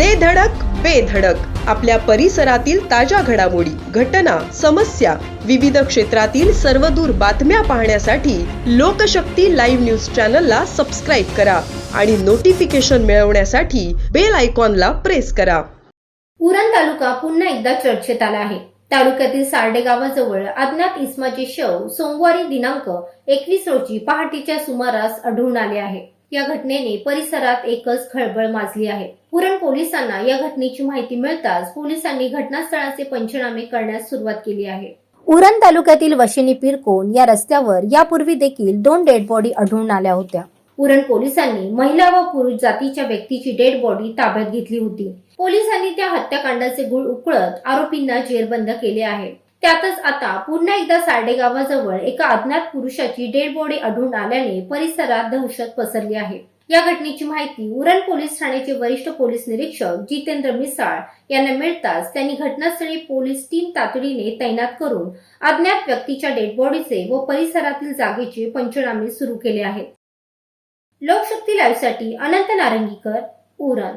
दे धडक बेधडक आपल्या परिसरातील ताज्या घडामोडी घटना समस्या विविध क्षेत्रातील सर्वदूर बातम्या पाहण्यासाठी लोकशक्ती लाईव्ह न्यूज चॅनलला सबस्क्राईब करा आणि नोटिफिकेशन मिळवण्यासाठी बेल आयकॉनला प्रेस करा. उरण तालुका पुन्हा एकदा चर्चेत आला आहे. तालुक्यातील सारडे गावाजवळ अज्ञात इस्माचे शव सोमवारी दिनांक एकवीस रोजी पहाटेच्या सुमारास आढळून आले आहे. या घटनेने परिसरात एकच खळबळ माजली आहे. पुरण पोलिसांना या घटनेची माहिती मिळताच पोलिसांनी घटनास्थळाचे पंचनामे करण्यास सुरुवात केली आहे. उरण तालुक्यातील वशिनी पिरकोन या रस्त्यावर यापूर्वी देखील दोन डेड बॉडी आढळून आल्या होत्या. उरण पोलिसांनी महिला व पुरुष जातीच्या व्यक्तीची डेड बॉडी ताब्यात घेतली होती. पोलिसांनी त्या हत्याकांडाचे गुळ उकळत आरोपींना जेरबंद केले आहे. त्यातच आता पुन्हा एकदा साडेगावाजवळ एका अज्ञात पुरुषाची डेड बॉडी आढळून आल्याने परिसरात दहशत पसरली आहे. या घटनेची माहिती उरण पोलीस ठाण्याचे वरिष्ठ पोलीस निरीक्षक जितेंद्र मिसाळ यांना मिळताच त्यांनी घटनास्थळी पोलीस टीम तातडीने तैनात करून अज्ञात व्यक्तीच्या डेड बॉडीचे व परिसरातील जागेचे पंचनामे सुरू केले आहेत. लोकशक्ती लाईव्हसाठी अनंत नारंगीकर उरण.